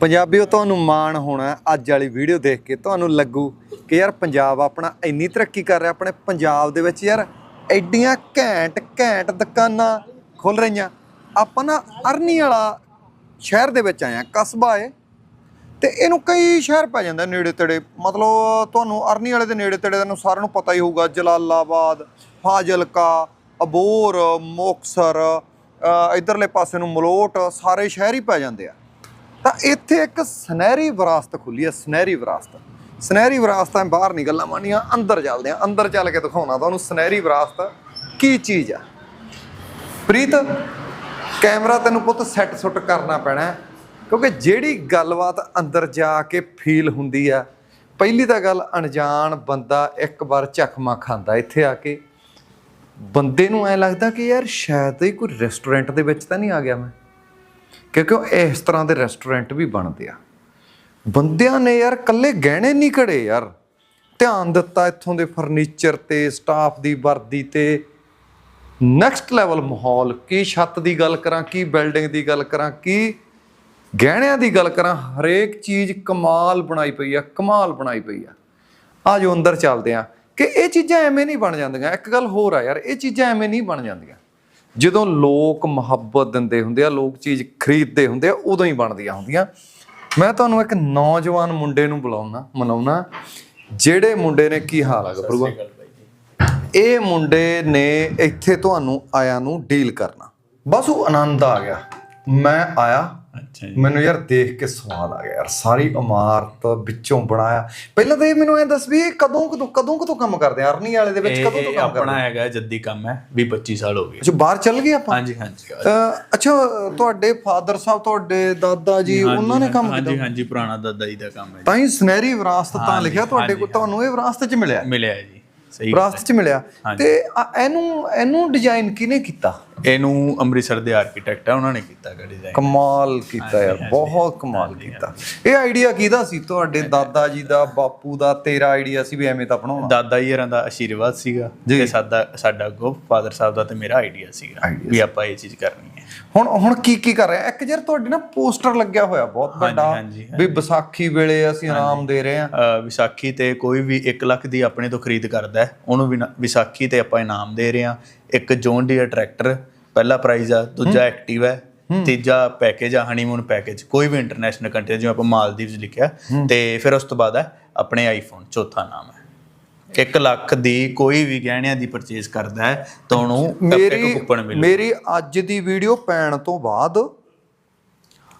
ਪੰਜਾਬੀਓ ਤੁਹਾਨੂੰ ਮਾਣ ਹੋਣਾ ਅੱਜ ਵਾਲੀ ਵੀਡੀਓ ਦੇਖ ਕੇ ਤੁਹਾਨੂੰ ਲੱਗੂ ਕਿ ਯਾਰ ਪੰਜਾਬ ਆਪਣਾ ਇੰਨੀ ਤਰੱਕੀ ਕਰ ਰਿਹਾ ਆਪਣੇ ਪੰਜਾਬ ਦੇ ਵਿੱਚ ਯਾਰ ਐਡੀਆਂ ਘੈਂਟ ਘੈਂਟ ਦੁਕਾਨਾਂ ਖੁੱਲ ਰਹੀਆਂ। ਆਪਾਂ ਨਾ ਅਰਨੀ ਵਾਲਾ ਸ਼ਹਿਰ ਦੇ ਵਿੱਚ ਆਏ ਆ ਕਸਬਾ ਏ ਤੇ ਇਹਨੂੰ ਕਈ ਸ਼ਹਿਰ ਪੈ ਜਾਂਦਾ ਨੇੜੇ ਤੇੜੇ। ਮਤਲਬ ਤੁਹਾਨੂੰ ਅਰਨੀ ਵਾਲੇ ਦੇ ਨੇੜੇ ਤੇੜੇ ਦਾ ਸਾਰਿਆਂ ਨੂੰ ਪਤਾ ਹੀ ਹੋਊਗਾ ਜਲਾਲਾਬਾਦ ਫਾਜ਼ਿਲਕਾ ਅਬੋਰ ਮੁਕਤਸਰ ਅ, ਇਧਰਲੇ ਪਾਸੇ ਨੂੰ ਮਲੋਟ ਸਾਰੇ ਸ਼ਹਿਰ ਹੀ ਪੈ ਜਾਂਦੇ ਆ। ਤਾਂ ਇੱਥੇ ਇੱਕ ਸੁਨਹਿਰੀ ਵਿਰਾਸਤ ਖੁੱਲੀ ਹੈ, ਸੁਨਹਿਰੀ ਵਿਰਾਸਤ। ਸੁਨਹਿਰੀ ਵਿਰਾਸਤਾਂ ਬਾਹਰ ਨਹੀਂ, ਗੱਲਾਂ ਮਾਨੀਆਂ ਅੰਦਰ ਚੱਲਦੇ ਆ, ਅੰਦਰ ਚੱਲ ਕੇ ਦਿਖਾਉਣਾ ਤੁਹਾਨੂੰ ਸੁਨਹਿਰੀ ਵਿਰਾਸਤ ਕੀ ਚੀਜ਼ ਆ। ਪ੍ਰੀਤ, ਕੈਮਰਾ ਤੈਨੂੰ ਪੁੱਤ ਸੈੱਟ ਸੁੱਟ ਕਰਨਾ ਪੈਣਾ ਕਿਉਂਕਿ ਜਿਹੜੀ ਗੱਲਬਾਤ ਅੰਦਰ ਜਾ ਕੇ ਫੀਲ ਹੁੰਦੀ ਆ, ਪਹਿਲੀ ਤਾਂ ਗੱਲ ਅਣਜਾਣ ਬੰਦਾ ਇੱਕ ਵਾਰ ਚਖਮਾ ਖਾਂਦਾ ਇੱਥੇ ਆ ਕੇ। ਬੰਦੇ ਨੂੰ ਐ ਲੱਗਦਾ ਕਿ ਯਾਰ ਸ਼ਾਇਦ ਹੀ ਕੋਈ ਰੈਸਟੋਰੈਂਟ ਦੇ ਵਿੱਚ ਤਾਂ ਨਹੀਂ ਆ ਗਿਆ ਮੈਂ। ਕਿਉਂਕਿ ਉਹ ਇਸ ਤਰ੍ਹਾਂ ਦੇ ਰੈਸਟੋਰੈਂਟ ਵੀ ਬਣਦੇ ਆ। ਬੰਦਿਆਂ ਨੇ ਯਾਰ ਕੱਲੇ ਗਹਿਣੇ ਨਹੀਂ ਘੜੇ ਯਾਰ। ਧਿਆਨ ਦਿੱਤਾ ਇੱਥੋਂ ਦੇ ਫਰਨੀਚਰ ਤੇ ਸਟਾਫ ਦੀ ਵਰਦੀ ਤੇ। ਨੈਕਸਟ ਲੈਵਲ ਮਾਹੌਲ, ਕੀ ਛੱਤ ਦੀ ਗੱਲ ਕਰਾਂ, ਕੀ ਬਿਲਡਿੰਗ ਦੀ ਗੱਲ ਕਰਾਂ, ਕੀ ਗਹਿਣਿਆਂ ਦੀ ਗੱਲ ਕਰਾਂ, ਹਰੇਕ ਚੀਜ਼ ਕਮਾਲ ਬਣਾਈ ਪਈ ਆ, ਕਮਾਲ ਬਣਾਈ ਪਈ ਆ। ਆ ਜੋ ਅੰਦਰ ਚੱਲਦੇ ਆ ਕਿ ਇਹ ਚੀਜ਼ਾਂ ਐਵੇਂ ਨਹੀਂ ਬਣ ਜਾਂਦੀਆਂ। ਇੱਕ ਗੱਲ ਹੋਰ ਆ ਯਾਰ, ਇਹ ਚੀਜ਼ਾਂ ਐਵੇਂ ਨਹੀਂ ਬਣ ਜਾਂਦੀਆਂ। ਜਦੋਂ ਲੋਕ ਮੁਹੱਬਤ ਦਿੰਦੇ ਹੁੰਦੇ ਆ ਲੋਕ ਚੀਜ਼ ਖਰੀਦਦੇ ਹੁੰਦੇ ਆ ਉਦੋਂ ਹੀ ਬਣਦੀਆਂ ਹੁੰਦੀਆਂ। ਮੈਂ ਤੁਹਾਨੂੰ ਇੱਕ ਨੌਜਵਾਨ ਮੁੰਡੇ ਨੂੰ ਬੁਲਾਉਣਾ ਮਨਾਉਣਾ ਜਿਹੜੇ ਮੁੰਡੇ ਨੇ ਕੀ ਹਾਲ ਆ ਗੱਭਰੂਆ? ਇਹ ਮੁੰਡੇ ਨੇ ਇੱਥੇ ਤੁਹਾਨੂੰ ਆਇਆ ਨੂੰ ਡੀਲ ਕਰਨਾ। ਬਸ ਉਹ ਆਨੰਦ ਆ ਗਿਆ। ਮੈਂ ਆਇਆ ਅੱਛਾ ਜੀ। ਮੈਨੂੰ ਯਾਰ ਦੇਖ ਕੇ ਸਵਾਦ ਆ ਗਿਆ ਯਾਰ ਸਾਰੀ ਇਮਾਰਤ ਵਿੱਚੋਂ ਬਣਾਇਆ। ਪਹਿਲਾਂ ਤਾਂ ਇਹ ਮੈਨੂੰ ਐ ਦੱਸ ਵੀ ਇਹ ਕਦੋਂ ਕਦੋਂ ਕਦੋਂ ਕਦੋਂ ਕੰਮ ਕਰਦੇ ਆ? ਅਰਨੀ ਵਾਲੇ ਦੇ ਵਿੱਚ ਕਦੋਂ ਤੋਂ ਕੰਮ ਕਰਦੇ ਆਪਣਾ ਹੈਗਾ ਜੱਦੀ ਕੰਮ ਹੈ 20 25 ਸਾਲ ਹੋ ਗਏ। ਅੱਛਾ ਬਾਹਰ ਚੱਲ ਗਏ ਆਪਾਂ? ਹਾਂਜੀ ਹਾਂਜੀ ਅੱਛਾ ਤੁਹਾਡੇ ਫਾਦਰ ਸਾਹਿਬ ਤੁਹਾਡੇ ਦਾਦਾ ਜੀ ਉਹਨਾਂ ਨੇ ਕੰਮ ਕੀਤਾ? ਹਾਂਜੀ ਹਾਂਜੀ ਪੁਰਾਣਾ ਦਾਦਾ ਜੀ ਦਾ ਕੰਮ ਹੈ ਤਾਂ ਹੀ ਸੁਨਹਿਰੀ ਵਿਰਾਸਤ ਤਾਂ ਲਿਖਿਆ ਤੁਹਾਡੇ ਕੋਲ ਤੁਹਾਨੂੰ ਇਹ ਵਿਰਾਸਤ 'ਚ ਮਿਲਿਆ। ਮਿਲਿਆ ਜੀ। ਵਿਰਾਸਤ 'ਚ ਮਿਲਿਆ। ਤੇ ਆ- ਇਹਨੂੰ ਇਹਨੂੰ ਡਿਜ਼ਾਈਨ ਕਿਹਨੇ ਕੀਤਾ? ਇਹਨੂੰ ਅੰਮ੍ਰਿਤਸਰ ਦੇ ਆਰਕੀਟੈਕਟ ਹੈ ਉਹਨਾਂ ਨੇ ਕੀਤਾ ਗਾ ਡਿਜ਼ਾਈਨ ਕਮਾਲ ਕੀਤਾ ਯਾਰ ਬਹੁਤ ਕਮਾਲ ਕੀਤਾ। ਇਹ ਆਈਡੀਆ ਕਿਹਦਾ ਸੀ ਤੁਹਾਡੇ ਦਾਦਾ ਜੀ ਦਾ ਬਾਪੂ ਦਾ ਤੇਰਾ ਆਈਡੀਆ ਸੀ ਵੀ ਐਵੇਂ ਤਾਂ ਬਣਾਉਣਾ? ਦਾਦਾ ਜੀ ਹਰਾਂ ਦਾ ਆਸ਼ੀਰਵਾਦ ਸੀਗਾ ਤੇ ਸਾਡਾ ਸਾਡਾ ਗੋ ਫਾਦਰ ਸਾਹਿਬ ਦਾ ਤੇ ਮੇਰਾ ਆਈਡੀਆ ਸੀਗਾ ਵੀ ਆਪਾਂ ਇਹ ਚੀਜ਼ ਕਰਨੀ ਹੈ। ਹੁਣ ਹੁਣ ਕੀ ਕੀ ਕਰ ਰਹੇ? ਆ ਇੱਕ ਯਾਰ ਤੁਹਾਡੇ ਨਾ ਪੋਸਟਰ ਲੱਗਿਆ ਹੋਇਆ ਬਹੁਤ ਵੱਡਾ ਵੀ ਵਿਸਾਖੀ ਵੇਲੇ ਅਸੀਂ ਇਨਾਮ ਦੇ ਰਹੇ ਆ ਅ, ਵਿਸਾਖੀ ਤੇ ਕੋਈ ਵੀ 1 ਲੱਖ ਦੀ ਆਪਣੇ ਤੋਂ ਖਰੀਦ ਕਰਦਾ ਹੈ। ਉਹਨੂੰ ਵਿਸਾਖੀ ਤੇ ਆਪਾਂ ਇਨਾਮ ਦੇ ਰਹੇ ਹਾਂ। ਇੱਕ ਜੌਨ ਡੀਅਰ ਟਰੈਕਟਰ ਪਹਿਲਾ ਪ੍ਰਾਈਜ਼ ਆ ਦੂਜਾ ਐਕਟਿਵ ਹੈ ਤੀਜਾ ਪੈਕੇਜ ਆ ਹਨੀਮੂਨ ਪੈਕੇਜ ਕੋਈ ਵੀ ਇੰਟਰਨੈਸ਼ਨਲ ਕੰਟਰੀ ਜਿਵੇਂ ਆਪਾਂ ਮਾਲਦੀਵਸ ਲਿਖਿਆ। ਤੇ ਫਿਰ ਉਸ ਤੋਂ ਬਾਅਦ ਹੈ ਆਪਣੇ ਆਈਫੋਨ ਚੌਥਾ ਨਾਮ ਹੈ। 1 ਲੱਖ ਦੀ ਕੋਈ ਵੀ ਗਹਿਣਿਆਂ ਦੀ ਪਰਚੇਸ ਕਰਦਾ ਹੈ ਤਾਂ ਉਹਨੂੰ ਇੱਕ ਕੂਪਨ ਮਿਲੂ ਮੇਰੀ ਅੱਜ ਦੀ ਵੀਡੀਓ ਪੈਣ ਤੋਂ ਬਾਅਦ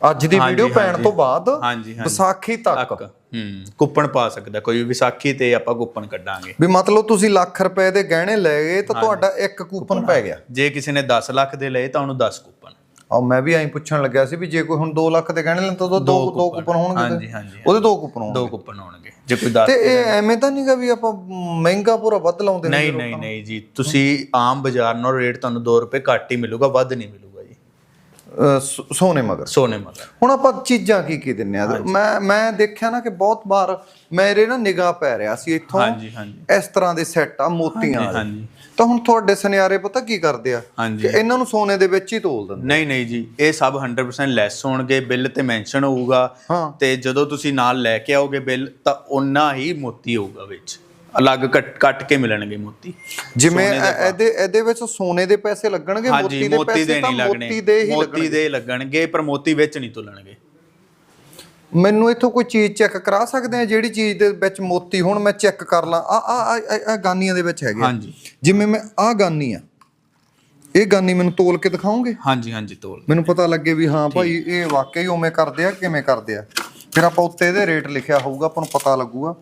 ਅੱਜ ਦੀ ਵੀਡੀਓ ਪੈਣ ਤੋਂ ਬਾਅਦ ਹਾਂਜੀ, ਹਾਂਜੀ। ਵਿਸਾਖੀ ਤੱਕ। ਹੂੰ ਕੂਪਨ ਪਾ ਸਕਦਾ ਕੋਈ ਵੀ ਵਿਸਾਖੀ ਤੇ ਆਪਾਂ ਕੂਪਨ ਕੱਢਾਂਗੇ। ਵੀ ਮਤਲਬ ਤੁਸੀਂ ਲੱਖ ਰੁਪਏ ਦੇ ਗਹਿਣੇ ਲੈ ਗਏ ਤਾਂ ਤੁਹਾਡਾ ਇੱਕ ਕੂਪਨ ਪੈ ਗਿਆ। ਜੇ ਕਿਸੇ ਨੇ 10 ਲੱਖ ਦੇ ਲਏ ਤਾਂ ਉਹਨੂੰ 10 ਕੂਪਨ ਆ ਮੈਂ ਵੀ ਐਂ ਪੁੱਛਣ ਲੱਗਿਆ ਸੀ ਵੀ ਜੇ ਕੋਈ ਹੁਣ 2 ਲੱਖ ਦੇ ਗਹਿਣੇ ਲੈਣ ਤਾਂ ਦੋ ਦੋ ਕੂਪਨ ਹੋਣਗੇ ਹਾਂਜੀ ਉਹਦੇ? ਹਾਂਜੀ ਉਹਦੇ ਦੋ ਕੂਪਨ ਹੋਣਗੇ। ਦੋ ਕੂਪਨ ਹੋਣਗੇ। ਜੇ ਕੋਈ 10 ਤੇ ਇਹ ਐਵੇਂ ਤਾਂ ਨਹੀਂਗਾ ਵੀ ਆਪਾਂ ਮਹਿੰਗਾ ਪੂਰਾ ਵੱਧ ਲਾਉਂਦੇ ਨਹੀਂ ਨਹੀਂ ਨਹੀਂ ਜੀ ਤੁਸੀਂ ਆਮ ਬਾਜ਼ਾਰ ਨਾਲ ਰੇਟ ਤੁਹਾਨੂੰ 2 ਰੁਪਏ ਘੱਟ ਹੀ ਮਿਲੂਗਾ ਵੱਧ ਨਹੀਂ ਮਿਲੂਗਾ। ਸੋਨੇ ਮਗਰ। ਸੋਨੇ ਮਗਰ। ਹੁਣ ਆਪਾਂ ਚੀਜ਼ਾਂ ਕੀ ਕੀ ਦਿੰਨੇ ਆ? ਮੈਂ ਮੈਂ ਦੇਖਿਆ ਨਾ ਕਿ ਬਹੁਤ ਵਾਰ ਮੇਰੇ ਨਾ ਨਿਗਾਹ ਪੈ ਰਿਹਾ ਸੀ ਇੱਥੋਂ। ਹਾਂਜੀ ਹਾਂਜੀ। ਇਸ ਤਰ੍ਹਾਂ ਦੇ ਸੈੱਟ ਆ ਮੋਤੀਆਂ ਵਾਲੇ। ਹਾਂਜੀ। ਤਾਂ ਹੁਣ ਤੁਹਾਡੇ ਸੁਨਿਆਰੇ ਪਤਾ ਕੀ ਕਰਦੇ ਆ? ਕਿ ਇਹਨਾਂ ਨੂੰ ਸੋਨੇ ਦੇ ਵਿੱਚ ਹੀ ਤੋਲ ਦਿੰਦੇ ਨਹੀਂ ਨਹੀਂ ਜੀ ਇਹ ਸਭ 100% ਲੈਸ ਹੋਣਗੇ ਬਿੱਲ ਤੇ ਮੈਂਸ਼ਨ ਹੋਊਗਾ। ਤੇ ਜਦੋਂ ਤੁਸੀਂ ਨਾਲ ਲੈ ਕੇ ਆਓਗੇ ਬਿੱਲ ਤਾਂ ਉਨਾ ਹੀ ਮੋਤੀ ਹੋਊਗਾ ਵਿੱਚ। ਅਲੱਗ ਕੱਟ ਕੱਟ ਕੇ ਮਿਲਣਗੇ ਮੋਤੀ। ਜਿਵੇਂ ਇਹ- ਇਹਦੇ ਇਹਦੇ ਵਿੱਚ ਸੋਨੇ ਦੇ ਪੈਸੇ ਲੱਗਣਗੇ ਹਾਂਜੀ ਮੋਤੀ ਦੇ ਮੋਤੀ ਪੈਸੇ ਦੇ ਤਾਂ ਨਹੀਂ ਲੱਗਣੇ। ਮੋਤੀ ਦੇ ਹੀ ਮੋਤੀ ਦੇ ਲੱਗਣਗੇ ਪਰ ਮੋਤੀ ਵਿੱਚ ਨਹੀਂ ਤੁਲਣਗੇ। ਮੈਨੂੰ ਇੱਥੋਂ ਕੋਈ ਚੀਜ਼ ਚੈੱਕ ਕਰਾ ਸਕਦੇ ਆ? ਜਿਹੜੀ ਚੀਜ਼ ਦੇ ਵਿੱਚ ਮੋਤੀ ਹੁਣ ਮੈਂ ਚੈੱਕ ਕਰ ਲਾਂ। ਆ ਆ ਆ ਗਾਨੀਆਂ ਦੇ ਵਿੱਚ ਹੈਗੇ ਆ। ਹਾਂਜੀ। ਜਿਵੇਂ ਮੈਂ ਆ ਗਾਨੀ ਆ। ਇਹ ਗਾਨੀ ਮੈਨੂੰ ਤੋਲ ਕੇ ਦਿਖਾਓਗੇ? ਹਾਂਜੀ ਹਾਂਜੀ ਤੋਲ ਮੈਨੂੰ ਪਤਾ ਲੱਗੇ ਵੀ ਹਾਂ ਭਾਈ ਇਹ ਵਾਕਈ ਉਵੇਂ ਕਰਦੇ ਆ ਕਿਵੇਂ ਕਰਦੇ ਆ। ਫਿਰ ਆਪਾਂ ਉੱਤੇ ਇਹਦੇ ਰੇਟ ਲਿਖਿਆ ਹੋਊਗਾ ਆਪਾਂ ਨੂੰ ਪਤਾ ਲੱਗੂਗਾ।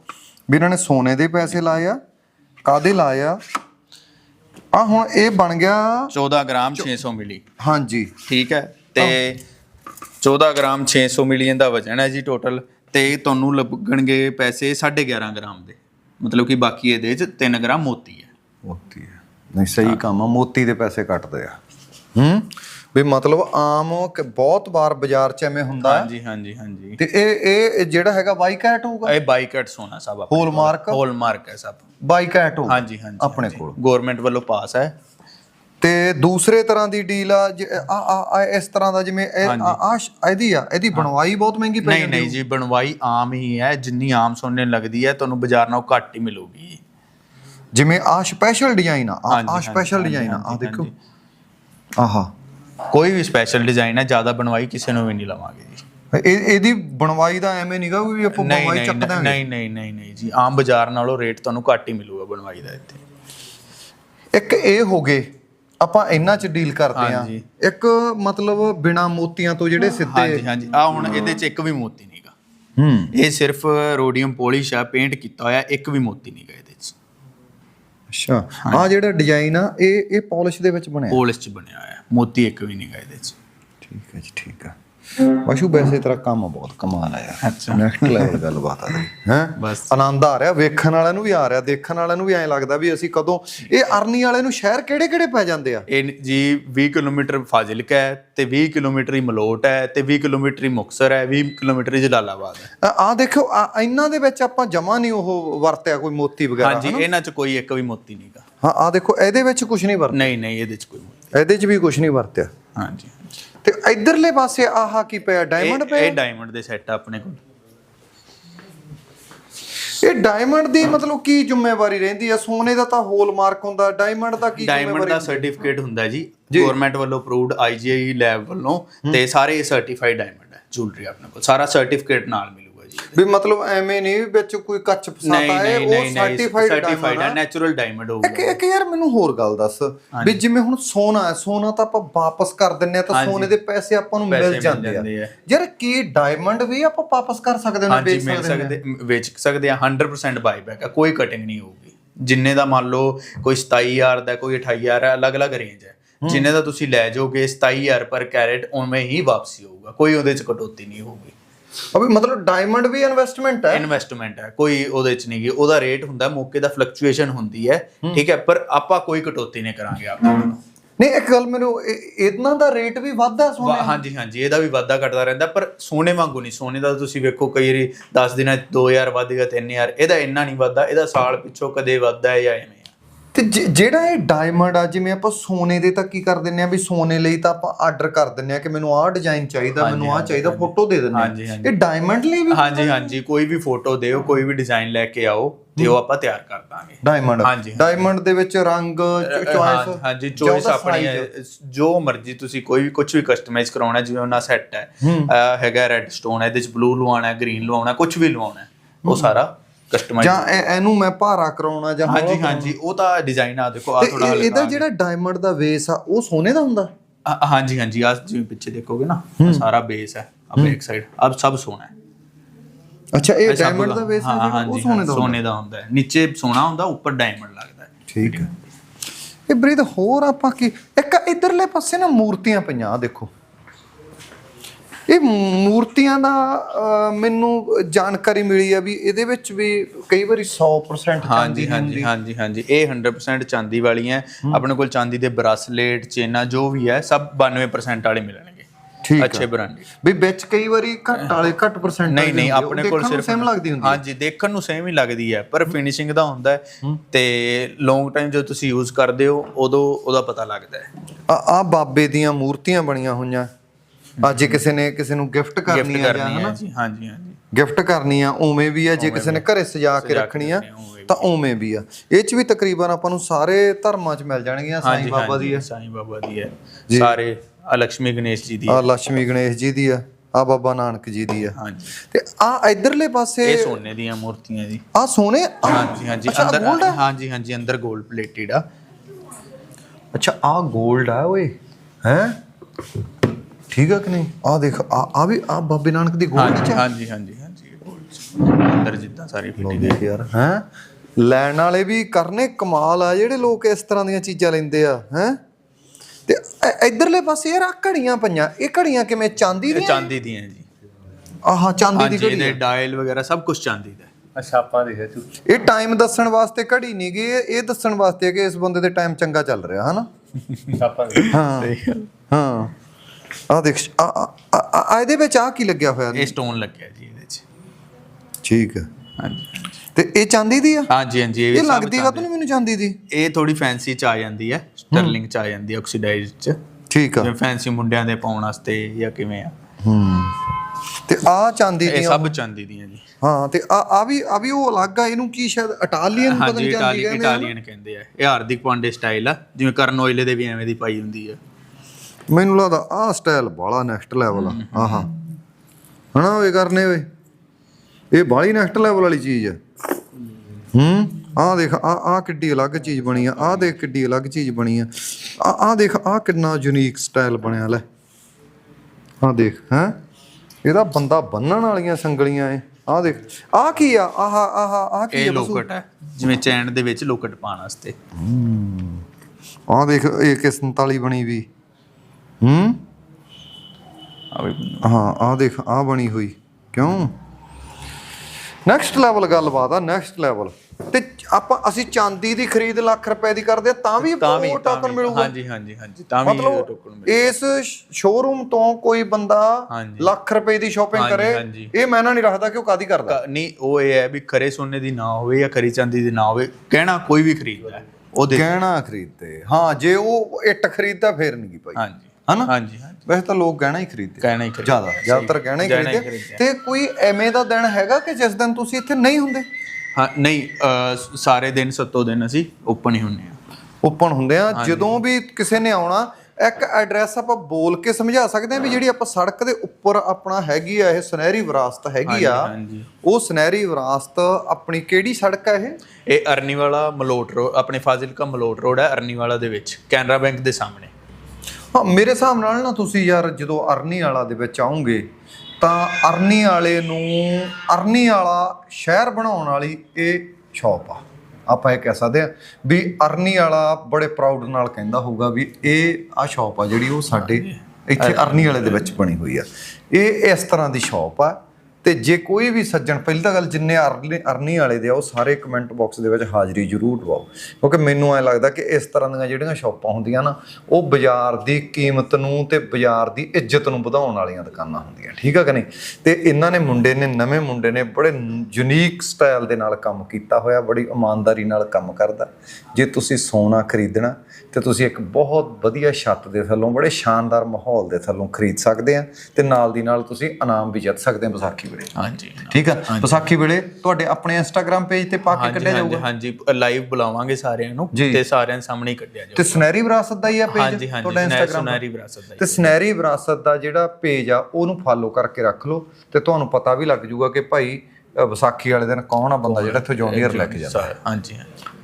ਵੀ ਇਹਨਾਂ ਨੇ ਸੋਨੇ ਦੇ ਪੈਸੇ ਲਾਏ ਆ ਕਾਦੇ ਲਾਏ ਆ? ਆ ਹੁਣ ਇਹ ਬਣ ਗਿਆ 14 ਗ੍ਰਾਮ 600 ਮਿਲੀ। ਹਾਂਜੀ। ਠੀਕ ਹੈ ਤੇ 14 ਗ੍ਰਾਮ 600 ਮਿਲੀ ਦਾ ਵਜਨ ਹੈ ਜੀ ਟੋਟਲ ਤੇ ਤੁਹਾਨੂੰ ਲੱਗਣਗੇ ਪੈਸੇ 11.5 ਗ੍ਰਾਮ ਦੇ। ਮਤਲਬ ਕਿ ਬਾਕੀ ਇਹਦੇ ਚ 3 ਗ੍ਰਾਮ ਮੋਤੀ ਹੈ। ਮੋਤੀ ਹੈ। ਨਹੀਂ ਸਹੀ ਕੰਮ ਆ ਮੋਤੀ ਦੇ ਪੈਸੇ ਕੱਟਦੇ ਆ। ਹੂੰ? ਵੀ ਮਤਲਬ ਆਮ ਕਿ ਬਹੁਤ ਵਾਰ ਬਾਜ਼ਾਰ 'ਚ ਐਵੇਂ ਹੁੰਦਾ ਹੈ। ਹਾਂਜੀ ਹਾਂਜੀ ਹਾਂਜੀ। ਤੇ ਇਹ ਇਹ ਜਿਹੜਾ ਹੈਗਾ ਬਾਈ ਕੈਟ ਹੋਊਗਾ? ਇਹ ਬਾਈਕਟ ਸੋਨਾ ਸਭ ਆਪਣਾ ਹੋਲਮਾਰਕ ਹੋਲਮਾਰਕ ਹੈ ਸਭ। ਬਾਈ ਕੈਟ ਹੋਊਗਾ ਹਾਂਜੀ ਹਾਂਜੀ ਆਪਣੇ ਕੋਲ। ਗਵਰਨਮੈਂਟ ਵੱਲੋਂ ਪਾਸ ਹੈ। ਤੇ ਦੂਸਰੇ ਤਰ੍ਹਾਂ ਦੀ ਡੀਲ ਆ ਆ ਇਸ ਤਰ੍ਹਾਂ ਦਾ ਜਿਵੇਂ ਇਹ- ਆ ਇਹਦੀ ਆ ਇਹਦੀ ਬਣਵਾਈ ਬਹੁਤ ਮਹਿੰਗੀ ਪੈ ਨਹੀਂ ਜਾਂਦੀ ਨਹੀਂ ਜੀ ਬਣਵਾਈ ਆਮ ਹੀ ਹੈ। ਜਿੰਨੀ ਆਮ ਸੋਨੇ ਲੱਗਦੀ ਹੈ ਤੁਹਾਨੂੰ ਬਾਜ਼ਾਰ ਨਾਲੋਂ ਘੱਟ ਹੀ ਮਿਲੂਗੀ। ਜਿਵੇਂ ਆ ਸਪੈਸ਼ਲ ਡਿਜ਼ਾਈਨ ਆ ਆ- ਸਪੈਸ਼ਲ ਡਿਜ਼ਾਈਨ ਆ ਦੇਖੋ। ਆਹਾ। ਕੋਈ ਵੀ ਸਪੈਸ਼ਲ ਡਿਜ਼ਾਈਨ ਹੈ ਜ਼ਿਆਦਾ ਬਣਵਾਈ ਕਿਸੇ ਨੂੰ ਵੀ ਨਹੀਂ ਲਵਾਂਗੇ ਜੀ। ਇਹ ਇਹਦੀ ਬਣਵਾਈ ਦਾ ਐਵੇਂ ਨਹੀਂਗਾ ਵੀ ਆਪਾਂ ਬਣਵਾਈ ਚੱਕ ਦਾਂਗੇ? ਨਹੀਂ ਨਹੀਂ ਨਹੀਂ ਨਹੀਂ ਜੀ ਆਮ ਬਾਜ਼ਾਰ ਨਾਲੋਂ ਰੇਟ ਤੁਹਾਨੂੰ ਘੱਟ ਹੀ ਮਿਲੂਗਾ ਬਣਵਾਈ ਦਾ ਇੱਥੇ। ਇੱਕ ਇਹ ਹੋ ਗਏ ਆਪਾਂ ਇਹਨਾਂ ਚ ਡੀਲ ਕਰਦੇ ਆ। ਇੱਕ ਮਤਲਬ ਬਿਨਾ ਮੋਤੀਆਂ ਤੋਂ ਜਿਹੜੇ ਸਿੱਧੇ ਹਾਂਜੀ ਹਾਂਜੀ। ਆ ਹੁਣ ਇਹਦੇ 'ਚ ਇੱਕ ਵੀ ਮੋਤੀ ਨਹੀਂਗਾ ਹੂੰ। ਇਹ ਸਿਰਫ ਰੋਡੀਅਮ ਪੋਲਿਸ਼ ਆ ਪੇਂਟ ਕੀਤਾ ਹੋਇਆ ਇੱਕ ਵੀ ਮੋਤੀ ਨਹੀਂਗਾ ਇਹਦੇ 'ਚ। ਅੱਛਾ। ਆ ਜਿਹੜਾ ਡਿਜ਼ਾਈਨ ਆ ਇਹ ਇਹ ਪਾਲਿਸ਼ ਦੇ ਵਿੱਚ ਬਣਿਆ ਪੋਲਿਸ਼ 'ਚ ਬਣਿਆ ਹੋਇਆ ਮੋਤੀ ਇੱਕ ਵੀ ਨਹੀਂਗਾ ਇਹਦੇ 'ਚ। ਠੀਕ ਹੈ ਜੀ ਠੀਕ ਹੈ। ਵਸ਼ੂ ਵੈਸੇ ਤੇਰਾ ਕੰਮ ਬਹੁਤ ਕਮਾਲ ਆ ਯਾਰ। ਅੱਛਾ। ਨੈਕਸਟ ਲੈਵਲ ਗੱਲਬਾਤ ਆ ਹੈ? ਬਸ। ਆਨੰਦ ਆ ਰਿਹਾ ਵੇਖਣ ਵਾਲਿਆਂ ਨੂੰ ਵੀ ਆ ਰਿਹਾ ਦੇਖਣ ਵਾਲਿਆਂ ਨੂੰ ਵੀ ਐਂ ਲੱਗਦਾ ਵੀ ਅਸੀਂ ਕਦੋਂ ਇਹ ਅਰਨੀ ਵਾਲੇ ਨੂੰ ਸ਼ਹਿਰ ਕਿਹੜੇ ਕਿਹੜੇ ਪੈ ਜਾਂਦੇ ਆ? ਇਹ ਜੀ 20 ਕਿਲੋਮੀਟਰ ਫਾਜ਼ਿਲਕਾ ਹੈ ਤੇ 20 ਕਿਲੋਮੀਟਰ ਹੀ ਮਲੋਟ ਹੈ ਤੇ 20 ਕਿਲੋਮੀਟਰ ਹੀ ਮੁਕਸਰ ਹੈ 20 ਕਿਲੋਮੀਟਰ ਹੀ ਜਲਾਲਾਬਾਦ ਹੈ। ਆ ਦੇਖੋ ਇਹਨਾਂ ਦੇ ਵਿੱਚ ਆਪਾਂ ਜਮਾ ਨਹੀਂ ਉਹ ਵਰਤਿਆ ਕੋਈ ਮੋਤੀ ਵਗੈਰਾ ਹਾਂਜੀ ਇਹਨਾਂ 'ਚ ਕੋਈ ਇੱਕ ਵੀ ਮੋਤੀ ਨਹੀਂਗਾ ਹਾਂ ਆ ਦੇਖੋ ਇਹਦੇ ਵਿੱਚ ਕੁਝ ਨਹੀਂ ਵਰਤਿਆ। ਨਹੀਂ ਨਹੀਂ ਇਹਦੇ 'ਚ ਕੋਈ ਮੋਤੀ। ਇਹਦੇ 'ਚ ਵੀ ਕੁਝ ਨਹੀਂ ਵਰਤਿਆ। ਹਾਂਜੀ। ਤੇ ਇਧਰਲੇ ਪਾਸੇ ਆਹ ਕੀ ਪਿਆ? ਡਾਇਮੰਡ ਇਹ- ਪਿਆ? ਇਹ ਡਾਇਮੰਡ ਦੇ ਸੈੱਟ ਆ ਆਪਣੇ ਕੋਲ। ਇਹ ਡਾਇਮੰਡ ਦੀ ਮਤਲਬ ਕੀ ਜ਼ਿੰਮੇਵਾਰੀ ਰਹਿੰਦੀ ਆ? ਸੋਨੇ ਦਾ ਤਾਂ ਹੋਲ ਮਾਰਕ ਹੁੰਦਾ ਡਾਇਮੰਡ ਦਾ ਕੀ ਡਾਇਮੰਡ ਦਾ ਸਰਟੀਫਿਕੇਟ ਹੁੰਦਾ ਜੀ ਗਵਰਨਮੈਂਟ ਵੱਲੋਂ ਅਪਰੂਵਡ ਆਈਜੀਆਈ ਲੈਬ ਵੱਲੋਂ ਤੇ ਸਾਰੇ ਸਰਟੀਫਾਈਡ ਡਾਇਮੰਡ ਹੈ ਜੁਐਲਰੀ ਆਪਣੇ ਕੋਲ ਸਾਰਾ ਸਰਟੀਫਿਕੇਟ ਨਾਲ ਮਿਲੂਗਾ। ਜੀ ਵੀ ਮਤਲਬ ਐਵੇਂ ਨਹੀਂ ਵਿੱਚ ਕੋਈ ਕੱਚ ਫਸਾਤਾ ਹੈ ਉਹ ਸਰਟੀਫਾਈਡ ਸਰਟੀਫਾਈਡ ਹੈ ਨੈਚੁਰਲ ਡਾਇਮੰਡ ਹੋਊਗਾ। ਇੱਕ ਇੱਕ ਯਾਰ ਮੈਨੂੰ ਹੋਰ ਗੱਲ ਦੱਸ। ਵੀ ਜਿਵੇਂ ਹੁਣ ਸੋਨਾ ਹੈ ਸੋਨਾ ਤਾਂ ਆਪਾਂ ਵਾਪਸ ਕਰ ਦਿੰਨੇ ਆ ਤਾਂ। ਸੋਨੇ ਦੇ ਪੈਸੇ ਆਪਾਂ ਨੂੰ ਮਿਲ ਜਾਂਦੇ ਆ। ਆ। ਯਾਰ ਕੀ ਡਾਇਮੰਡ ਵੀ ਆਪਾਂ ਵਾਪਸ ਕਰ ਸਕਦੇ ਹਾਂ ਵੇਚ ਸਕਦੇ ਵੇਚ ਸਕਦੇ ਆ 100% ਬਾਈਬੈਕ ਹੈ ਕੋਈ ਕਟਿੰਗ ਨਹੀਂ ਹੋਊਗੀ। ਜਿੰਨੇ ਦਾ ਮੰਨ ਲਓ ਕੋਈ 27000 ਦਾ ਕੋਈ 28000 ਹੈ ਅਲੱਗ-ਅਲੱਗ ਰੇਂਜ ਹੈ। ਜਿੰਨੇ ਦਾ ਤੁਸੀਂ ਲੈ ਜਾਓਗੇ 27000 ਪਰ ਕੈਰੇਟ ਉਵੇਂ ਹੀ ਵਾਪਸੀ ਹੋਊਗਾ ਕੋਈ ਉਹਦੇ ਚ ਕਟੌਤੀ ਨਹੀਂ ਹੋਊਗੀ। ਅਬੇ ਮਤਲਬ ਡਾਇਮੰਡ ਵੀ ਇਨਵੈਸਟਮੈਂਟ ਹੈ? ਇਨਵੈਸਟਮੈਂਟ ਹੈ ਕੋਈ ਉਹਦੇ ਚ ਨਹੀਂ ਗੀ। ਉਹਦਾ ਰੇਟ ਹੁੰਦਾ ਮੌਕੇ ਦਾ ਫਲਕਚੁਏਸ਼ਨ ਹੁੰਦੀ ਹੈ ਠੀਕ ਹੈ ਪਰ ਆਪਾਂ ਕੋਈ ਕਟੌਤੀ ਨਹੀਂ ਕਰਾਂਗੇ ਆਪਾਂ ਨਹੀਂ ਇੱਕ ਗੱਲ ਮੈਨੂੰ ਇਹ- ਇਹਨਾਂ ਦਾ ਰੇਟ ਵੀ ਵੱਧਦਾ ਸੋਨੇ ਹਾਂਜੀ ਹਾਂਜੀ ਇਹਦਾ ਵੀ ਵਾਧਾ ਘਟਦਾ ਰਹਿੰਦਾ ਪਰ ਸੋਨੇ ਵਾਂਗੂ ਨਹੀਂ। ਸੋਨੇ ਦਾ ਤੁਸੀਂ ਵੇਖੋ ਕਈ ਵਾਰੀ 10 ਦਿਨਾਂ 'ਚ 2000 ਵੱਧ ਗਿਆ 3000 ਇਹਦਾ ਇੰਨਾ ਨਹੀਂ ਵੱਧਦਾ ਇਹਦਾ ਸਾਲ ਪਿੱਛੋਂ ਕਦੇ ਵੱਧਦਾ ਹੈ ਜਾਂ ਐਵੇਂ। ਤੇ ਜਿਹੜਾ ਇਹ ਡਾਇਮੰਡ ਆ ਜਿਵੇਂ ਆਪਾਂ ਸੋਨੇ ਦੇ ਤਾਂ ਕੀ ਕਰ ਦਿੰਨੇ ਆ ਵੀ ਸੋਨੇ ਲਈ ਤਾਂ ਆਪਾਂ ਆਰਡਰ ਕਰ ਦਿੰਨੇ ਆ ਕਿ ਮੈਨੂੰ ਆਹ ਡਿਜ਼ਾਈਨ ਚਾਹੀਦਾ ਮੈਨੂੰ ਆਹ ਚਾਹੀਦਾ ਫੋਟੋ ਦੇ ਦਿੰਨੇ ਆ। ਇਹ ਡਾਇਮੰਡ ਲਈ ਵੀ ਹਾਂਜੀ ਹਾਂਜੀ ਕੋਈ ਵੀ ਫੋਟੋ ਦਿਓ ਕੋਈ ਵੀ ਡਿਜ਼ਾਈਨ ਲੈ ਕੇ ਆਓ ਤੇ ਉਹ ਆਪਾਂ ਤਿਆਰ ਕਰ ਦਾਂਗੇ। ਡਾਇਮੰਡ ਹਾਂਜੀ। ਡਾਇਮੰਡ ਦੇ ਵਿੱਚ ਰੰਗ ਹਾਂ- ਚੁਆਇਸ ਹਾਂਜੀ ਚੋਇਸ ਆਪਣੀ ਹੈ ਜੋ ਮਰਜ਼ੀ ਤੁਸੀਂ ਕੋਈ ਵੀ ਕੁਝ ਵੀ ਕਸਟਮਾਈਜ਼ ਕਰਾਉਣਾ ਜਿਵੇਂ ਉਹਨਾਂ ਸੈੱਟ ਹੈ ਹੈਗਾ ਰੈੱਡ ਸਟੋਨ ਇਹਦੇ ਚ ਬਲੂ ਲਵਾਉਣਾ ਹੈ ਗ੍ਰੀਨ ਲਵਾਉਣਾ ਕੁਝ ਵੀ ਲਵਾਉਣਾ ਹੈ, ਉਹ ਸਾਰਾ ਕਸਟਮਾਈਜ਼ ਜਾਂ ਇਹ- ਇਹਨੂੰ ਮੈਂ ਭਾਰਾ ਕਰਾਉਣਾ ਜਾਂ ਹਾਂਜੀ ਹਾਂਜੀ ਉਹ ਤਾਂ ਡਿਜ਼ਾਈਨ ਆ ਦੇਖੋ ਆ ਥੋੜਾ ਇਹ- ਇਹਦਾ ਹਲਕਾ ਜਿਹੜਾ ਡਾਇਮੰਡ ਦਾ ਵੇਸ ਆ ਉਹ ਸੋਨੇ ਦਾ ਹੁੰਦਾ? ਆ- ਹਾਂਜੀ ਹਾਂਜੀ ਆ ਜਿਵੇਂ ਪਿੱਛੇ ਦੇਖੋਗੇ ਨਾ ਸਾਰਾ ਬੇਸ ਹੈ ਆ ਬੈਕ ਸਾਈਡ ਅਬ ਸਭ ਸੋਨਾ ਹੈ। ਅੱਛਾ ਇਹ ਡਾਇਮੰਡ ਦਾ ਆ ਹਾਂ, ਉਹ ਸੋਨੇ ਦਾ ਸੋਨੇ ਦਾ ਹੁੰਦਾ ਹੈ। ਨੀਚੇ ਸੋਨਾ ਹੁੰਦਾ ਉੱਪਰ ਡਾਇਮੰਡ ਲੱਗਦਾ ਹੈ। ਠੀਕ ਹੈ। ਇਹ ਬਰੀਦ ਹੋਰ ਆਪਾਂ ਕੀ ਇੱਕ ਇਧਰਲੇ ਪਾਸੇ ਨਾ ਮੂਰਤੀਆਂ ਪਈਆਂ ਆ ਦੇਖੋ। ਇਹ ਮੂਰਤੀਆਂ ਦਾ ਮੈਨੂੰ ਜਾਣਕਾਰੀ ਮਿਲੀ ਆ ਵੀ ਇਹਦੇ ਵਿੱਚ ਵੀ ਕਈ ਵਾਰੀ 100% ਚਾਂਦੀ ਹਾਂਜੀ ਹਾਂਜੀ ਹਾਂਜੀ ਹਾਂਜੀ। ਇਹ 100% ਚਾਂਦੀ ਵਾਲੀਆਂ। ਆਪਣੇ ਕੋਲ ਚਾਂਦੀ ਦੇ ਬ੍ਰਾਸਲੇਟ ਚੇਨਾ ਜੋ ਵੀ ਹੈ ਸਭ 92% ਵਾਲੇ ਮਿਲਣਗੇ। ਠੀਕ ਅੱਛੇ ਬ੍ਰਾਂਡਡ ਵੀ ਵਿੱਚ ਕਈ ਵਾਰੀ ਘੱਟ ਵਾਲੇ ਘੱਟ ਪਰਸੈਂਟ ਨਹੀਂ ਨਹੀਂ ਆਪਣੇ ਕੋਲ ਸਿਰਫ ਸੇਮ ਲੱਗਦੀ ਹੁੰਦੀ ਹੈ। ਹਾਂਜੀ ਦੇਖਣ ਨੂੰ ਸੇਮ ਹੀ ਲੱਗਦੀ ਹੈ ਪਰ ਫਿਨਿਸ਼ਿੰਗ ਦਾ ਹੁੰਦਾ ਹੈ। ਤੇ ਲੌਂਗ ਟਾਈਮ ਜੋ ਤੁਸੀਂ ਯੂਜ਼ ਕਰਦੇ ਹੋ ਉਦੋਂ ਉਹਦਾ ਪਤਾ ਲੱਗਦਾ ਹੈ। ਆ ਆ ਬਾਬੇ ਦੀਆਂ ਮੂਰਤੀਆਂ ਬਣੀਆਂ ਹੋਈਆਂ। ਆ ਜੇ ਕਿਸੇ ਨੇ ਕਿਸੇ ਨੂੰ ਗਿਫਟ ਕਰਨੀ ਆ ਹਾਂਜੀ ਹਾਂਜੀ। ਗਿਫਟ ਕਰਨੀ ਆ ਉਵੇਂ ਵੀ ਆ ਜੇ ਕਿਸੇ ਨੇ ਘਰੇ ਸਜਾ ਕੇ ਰੱਖਣੀ ਆ ਤਾਂ ਉਵੇਂ ਵੀ ਆ। ਇਹ ਚ ਵੀ ਤਕਰੀਬਨ ਆਪਾਂ ਨੂੰ ਸਾਰੇ ਧਰਮਾਂ ਚ ਮਿਲ ਜਾਣਗੀਆਂ ਸਾਈਂ ਬਾਬਾ ਦੀ ਹੈ ਸਾਈਂ ਬਾਬਾ ਦੀ ਹੈ ਸਾਰੇ ਆ ਲక్ష్ਮੀ ਗਣੇਸ਼ ਜੀ ਦੀ ਆ। ਲక్ష్ਮੀ ਗਣੇਸ਼ ਜੀ ਦੀ ਆ ਆ ਬਾਬਾ ਨਾਨਕ ਜੀ ਦੀ ਆ। ਹਾਂਜੀ। ਤੇ ਆ ਇਧਰਲੇ ਪਾਸੇ ਇਹ ਸੋਨੇ ਦੀਆਂ ਮੂਰਤੀਆਂ ਜੀ। ਆ ਸੋਨੇ? ਹਾਂਜੀ ਹਾਂਜੀ ਅੰਦਰ ਹਾਂਜੀ ਹਾਂਜੀ ਅੰਦਰ ਗੋਲਡ ਪਲੇਟਡ ਆ। ਅੱਛਾ ਆ 골ਡ ਆ ਓਏ ਹੈ? ਠੀਕ ਆ ਕਿ ਨਹੀਂ? ਆ ਦੇਖ ਆ ਆ ਵੀ ਆ ਬਾਬੇ ਨਾਨਕ ਦੀ 골ਡ ਹਾਂਜੀ ਹਾਂਜੀ ਹਾਂਜੀ ਹਾਂਜੀ 골ਡ ਅੰਦਰ ਜਿੱਦਾਂ ਸਾਰੀ ਫਿਟਿੰਗ ਦੇਖ ਯਾਰ ਹੈ? ਲੈਣ ਵਾਲੇ ਵੀ ਕਰਨੇ ਕਮਾਲ ਆ ਜਿਹੜੇ ਲੋਕ ਇਸ ਤਰ੍ਹਾਂ ਦੀਆਂ ਚੀਜ਼ਾਂ ਲੈਂਦੇ ਆ ਹੈ? ਤੇ ਇਧਰਲੇ ਪਾਸੇ ਯਾਰ ਆ ਘੜੀਆਂ ਪਈਆਂ ਇਹ ਘੜੀਆਂ ਕਿਵੇਂ ਚਾਂਦੀ ਦੀਆਂ ਚਾਂਦੀ ਦੀਆਂ ਜੀ। ਆਹਾ ਚਾਂਦੀ ਦੀ ਘੜੀ ਇਹਦੇ। ਡਾਇਲ ਵਗੈਰਾ ਸਭ ਕੁਝ ਚਾਂਦੀ ਦਾ ਹੈ। ਛਾਪਾਂ ਦੀ ਹੈ ਤੂੰ ਇਹ ਟਾਈਮ ਦੱਸਣ ਵਾਸਤੇ ਘੜੀ ਨਹੀਂ ਗਈ ਇਹ ਦੱਸਣ ਵਾਸਤੇ ਕਿ ਇਸ ਬੰਦੇ ਦੇ ਟਾਈਮ ਚੰਗਾ ਚੱਲ ਰਿਹਾ ਹਨਾ? ਦੀ ਹਾਂ ਹਾਂ। ਆ ਦੇਖ ਆ ਆ- ਆ- ਆ ਇਹਦੇ ਵਿੱਚ ਆ ਕੀ ਲੱਗਿਆ ਹੋਇਆ ਇਹ ਸਟੋਨ ਲੱਗਿਆ ਜੀ ਇਹਦੇ 'ਚ ਠੀਕ ਹੈ। ਹਾਂਜੀ ਤੇ ਇਹ ਚਾਂਦੀ ਦੀ ਆ? ਹਾਂਜੀ ਹਾਂਜੀ ਇਹ ਸਭ ਲੱਗਦੀ ਚਾਂਦੀ- ਤੁਹਾਨੂੰ ਮੈਨੂੰ ਚਾਂਦੀ ਦੀ? ਇਹ ਥੋੜੀ ਫੈਂਸੀ ਚ ਆ ਜਾਂਦੀ ਹੈ ਸਟਰਲਿੰਗ ਚ ਆ ਜਾਂਦੀ ਹੈ ਆਕਸੀਡਾਈਜ਼ਡ ਚ। ਠੀਕ ਆ। ਜਿਵੇਂ ਫੈਂਸੀ ਮੁੰਡਿਆਂ ਦੇ ਪਾਉਣ ਵਾਸਤੇ ਜਾਂ ਕਿਵੇਂ ਆ। ਹੂੰ। ਤੇ ਆ ਚਾਂਦੀ ਇਹ ਦੀਆਂ ਸਭ ਚਾਂਦੀ ਦੀਆਂ ਜੀ। ਹਾਂ ਤੇ ਆ ਆ ਵੀ ਆ ਵੀ ਉਹ ਅਲੱਗ ਆ ਇਹਨੂੰ ਕੀ ਸ਼ਾਇਦ ਇਟਾਲੀਅਨ ਪਤਾ ਹਾਂਜੀ ਨਹੀਂ ਚਾਂਦੀ। ਇਟਾਲੀਅਨ ਕਹਿੰਦੇ ਆ। ਇਹ ਹਾਰਦਿਕ ਪਾਂਡੇ ਸਟਾਈਲ ਆ ਜਿਵੇਂ ਕਰਨ ਔਜਲੇ ਦੇ ਵੀ ਐਵੇਂ ਦੀ ਪਾਈ ਹੁੰਦੀ ਆ। ਮੈਨੂੰ ਲੱਗਦਾ ਆਹ ਸਟਾਈਲ ਬਾਲਾ ਨੈਕਸਟ ਲੈਵਲ ਆ। ਆਹਾ। ਹਨਾ ਓਏ ਕਰਨੇ ਓਏ। ਇਹ ਬਾਲੀ ਨੈਕਸਟ ਲੈਵਲ ਵਾਲੀ ਚੀਜ਼ ਆ। ਹੂੰ? ਆਹ ਦੇਖ ਆ ਆ ਕਿੱਡੀ ਅਲੱਗ ਚੀਜ਼ ਬਣੀ ਆ। ਆਹ ਦੇਖ ਕਿੱਡੀ ਅਲੱਗ ਚੀਜ਼ ਬਣੀ ਆ। ਆ ਆ ਦੇਖ ਆ ਕਿੰਨਾ ਯੂਨੀਕ ਸਟਾਈਲ ਬਣਿਆ ਲੈ। ਆਹ ਦੇਖ ਹੈ? ਇਹਦਾ ਬੰਦਾ ਬੰਨਣ ਵਾਲੀਆਂ ਸੰਗਲੀਆਂ ਏ ਆਹ ਦੇਖ ਆਹ ਕੀ ਆ? ਆਹ ਆਹ ਆਹ ਕੀ ਆ ਲੋਕਟ ਹੈ ਜਿਵੇਂ ਚੈਨ ਦੇ ਵਿੱਚ ਲੋਕਟ ਪਾਉਣ ਵਾਸਤੇ। ਆਹ ਦੇਖ ਇਹ ਕਿਸ 47 ਬਣੀ ਵੀ। ਹੂੰ? ਆ ਵੀ ਹਾਂ ਆਹ ਦੇਖ ਆਹ ਬਣੀ ਹੋਈ। ਕਿਉਂ? ਨੈਕਸਟ ਲੈਵਲ ਗੱਲਬਾਤ ਆ ਨੈਕਸਟ ਲੈਵਲ ਤੇ ਆਪਾਂ ਅਸੀਂ ਚਾਂਦੀ ਦੀ ਖਰੀਦ ਲੱਖ ਰੁਪਏ ਦੀ ਕਰਦੇ ਆ ਤਾਂ ਵੀ ਤਾਂ ਵੀ ਟੋਕਨ ਮਿਲੂਗਾ। ਹਾਂਜੀ ਹਾਂਜੀ ਹਾਂਜੀ। ਤਾਂ ਵੀ ਟੋਕਨ ਮਿਲੂਗਾ। ਇਸ ਸ਼ੋਰੂਮ ਤੋਂ ਕੋਈ ਬੰਦਾ। ਲੱਖ ਰੁਪਏ ਦੀ ਸ਼ਾਪਿੰਗ ਕਰੇ। ਇਹ ਮੈਨਾਂ ਨਹੀਂ ਰੱਖਦਾ ਕਿ ਉਹ ਕਾਦੀ ਕਰਦਾ। ਨਹੀਂ ਉਹ ਇਹ ਹੈ ਵੀ ਖਰੇ ਸੋਨੇ ਦੀ ਨਾ ਹੋਵੇ ਜਾਂ ਖਰੀ ਚਾਂਦੀ ਦੀ ਨਾ ਹੋਵੇ ਕਹਿਣਾ ਕੋਈ ਵੀ ਖਰੀਦਦਾ ਉਹ ਦੇ ਗਹਿਣਾ ਖਰੀਦਦੇ। ਹਾਂ ਜੇ ਉਹ ਇੱਟ ਖਰੀਦਦਾ ਫੇਰ ਨਹੀਂ ਭਾਈ। ਹਾਂਜੀ। ਹਨਾ? ਹਾਂਜੀ ਹਾਂਜੀ। ਵੈਸੇ ਤਾਂ ਲੋਕ ਗਹਿਣਾ ਹੀ ਖਰੀਦਦੇ ਕਹਿਣਾ ਹੀ ਖਰੀਦਦੇ ਜ਼ਿਆਦਾ ਜ਼ਿਆਦਾਤਰ ਗਹਿਣਾ ਹੀ ਗਹਿਣਾ ਖਰੀਦਦੇ ਤੇ ਕੋਈ ਐਵੇਂ ਦਾ ਦਿਨ ਹੈਗਾ ਕਿ ਜਿਸ ਦਿਨ ਤੁਸੀਂ ਇੱਥੇ ਨਹੀਂ ਹੁੰਦੇ? ਹਾਂ ਨਹੀਂ ਸਾਰੇ ਦਿਨ ਸੱਤੋ ਦਿਨ ਅਸੀਂ ਓਪਨ ਹੀ ਹੁੰਨੇ ਆ। ਓਪਨ ਹੁੰਦੇ ਆ। ਜਦੋਂ ਵੀ ਕਿਸੇ ਨੇ ਆਉਣਾ ਇੱਕ ਐਡਰੈਸ ਆਪਾਂ ਬੋਲ ਕੇ ਸਮਝਾ ਸਕਦੇ ਆ ਵੀ ਜਿਹੜੀ ਆਪਾਂ ਸੜਕ ਦੇ ਉੱਪਰ ਆਪਣਾ ਹੈਗੀ ਆ ਇਹ ਸੁਨਹਿਰੀ ਵਿਰਾਸਤ ਹੈਗੀ ਆ ਉਹ ਸੁਨਹਿਰੀ ਵਿਰਾਸਤ ਆਪਣੀ ਕਿਹੜੀ ਸੜਕ ਆ ਇਹ? ਇਹ ਅਰਨੀ ਵਾਲਾ ਮਲੋਟ ਰੋਡ ਆਪਣੇ ਫਾਜ਼ਿਲਕਾ ਮਲੋਟ ਰੋਡ ਹੈ ਅਰਨੀ ਵਾਲਾ ਦੇ ਵਿੱਚ ਕੈਨਰਾ ਬੈਂਕ ਦੇ ਸਾਹਮਣੇ। ਹਾਂ ਮੇਰੇ ਹਿਸਾਬ ਨਾਲ ਨਾ ਤੁਸੀਂ ਯਾਰ ਜਦੋਂ ਅਰਨੀ ਵਾਲਾ ਦੇ ਵਿੱਚ ਆਉਂਗੇ ਤਾਂ ਅਰਨੀ ਵਾਲੇ ਨੂੰ ਅਰਨੀ ਵਾਲਾ ਸ਼ਹਿਰ ਬਣਾਉਣ ਵਾਲੀ ਇਹ ਸ਼ਾਪ ਆ। ਆਪਾਂ ਇਹ ਕਹਿ ਸਕਦੇ ਆ ਵੀ ਅਰਨੀ ਵਾਲਾ ਬੜੇ ਪ੍ਰਾਊਡ ਨਾਲ ਕਹਿੰਦਾ ਹੋਊਗਾ ਵੀ ਇਹ ਆ ਸ਼ਾਪ ਆ ਜਿਹੜੀ ਉਹ ਸਾਡੇ ਇੱਥੇ ਅਰਨੀ ਵਾਲੇ ਦੇ ਵਿੱਚ ਬਣੀ ਹੋਈ ਆ। ਇਹ ਇਸ ਤਰ੍ਹਾਂ ਦੀ ਸ਼ਾਪ ਆ। ਤੇ ਜੇ ਕੋਈ ਵੀ ਸੱਜਣ, ਪਹਿਲੀ ਤਾਂ ਗੱਲ ਜਿੰਨੇ ਅਰਨੀ ਅਰਨੀ ਵਾਲੇ ਦੇ ਆ, ਉਹ ਸਾਰੇ ਕਮੈਂਟ ਬਾਕਸ ਦੇ ਵਿੱਚ ਹਾਜ਼ਰੀ ਜ਼ਰੂਰ ਦਵਾਓ। ਕਿਉਂਕਿ ਮੈਨੂੰ ਐ ਲੱਗਦਾ ਕਿ ਇਸ ਤਰ੍ਹਾਂ ਦੀਆਂ ਜਿਹੜੀਆਂ ਸ਼ਾਪਾਂ ਹੁੰਦੀਆਂ ਨਾ, ਉਹ ਬਾਜ਼ਾਰ ਦੀ ਕੀਮਤ ਨੂੰ ਤੇ ਬਾਜ਼ਾਰ ਦੀ ਇੱਜ਼ਤ ਨੂੰ ਵਧਾਉਣ ਵਾਲੀਆਂ ਦੁਕਾਨਾਂ ਹੁੰਦੀਆਂ, ਠੀਕ ਆ ਕਿ ਨਹੀਂ? ਤੇ ਇਹਨਾਂ ਨੇ ਮੁੰਡੇ ਨੇ, ਨਵੇਂ ਮੁੰਡੇ ਨੇ ਬੜੇ ਯੂਨੀਕ ਸਟਾਈਲ ਦੇ ਨਾਲ ਕੰਮ ਕੀਤਾ ਹੋਇਆ, ਬੜੀ ਇਮਾਨਦਾਰੀ ਨਾਲ ਕੰਮ ਕਰਦਾ। ਜੇ ਤੁਸੀਂ ਸੋਨਾ ਖਰੀਦਣਾ, ਤੇ ਤੁਸੀਂ ਇੱਕ ਬਹੁਤ ਵਧੀਆ ਛੱਤ ਦੇ ਥੱਲੋਂ, ਬੜੇ ਸ਼ਾਨਦਾਰ ਮਾਹੌਲ ਦੇ ਥੱਲੋਂ ਖਰੀਦ ਸਕਦੇ ਆ, ਤੇ ਨਾਲ ਦੀ ਨਾਲ ਤੁਸੀਂ ਇਨਾਮ ਵੀ ਜਿੱਤ ਸਕਦੇ ਆ ਵਿਸਾਖੀ ਵੇਲੇ। ਹਾਂਜੀ ਠੀਕ ਆ? ਵਿਸਾਖੀ ਵੇਲੇ ਤੁਹਾਡੇ ਆਪਣੇ ਇੰਸਟਾਗ੍ਰam ਪੇਜ ਤੇ ਪਾ ਕੇ ਕੱਢਿਆ ਜਾਊਗਾ? ਹਾਂਜੀ ਲਾਈਵ ਬੁਲਾਵਾਂਗੇ ਸਾਰਿਆਂ ਨੂੰ। ਤੇ ਸਾਰਿਆਂ ਸਾਹਮਣੇ ਕੱਢਿਆ ਤੇ ਜਾਊਗਾ ਸੁਨਹਿਰੀ ਵਿਰਾਸਤ ਦਾ ਹੀ ਆ ਪੇਜ ਹਾਂਜੀ ਹਾਂਜੀ ਸੁਨਹਿਰੀ- ਸੁਨਹਿਰੀ ਵਿਰਾਸਤ ਦਾ ਤੇ ਸੁਨਹਿਰੀ ਵਿਰਾਸਤ ਦਾ ਜਿਹੜਾ ਪੇਜ ਆ ਉਹਨੂੰ ਫਾਲੋ ਕਰਕੇ ਰੱਖ ਲਓ ਤੇ ਤੁਹਾਨੂੰ ਪਤਾ ਵੀ ਲੱਗ ਜਾਊਗਾ ਕਿ ਭਾਈ ਵਿਸਾਖੀ ਵਾਲੇ ਦਿਨ ਕੌਣ ਆ ਬੰਦਾ ਜਿਹੜਾ ਇੱਥੋਂ ਜੌਂਡੀਅਰ ਲੈ ਕੇ ਜਾਂਦਾ ਹਾਂਜੀ ਹਾਂਜੀ।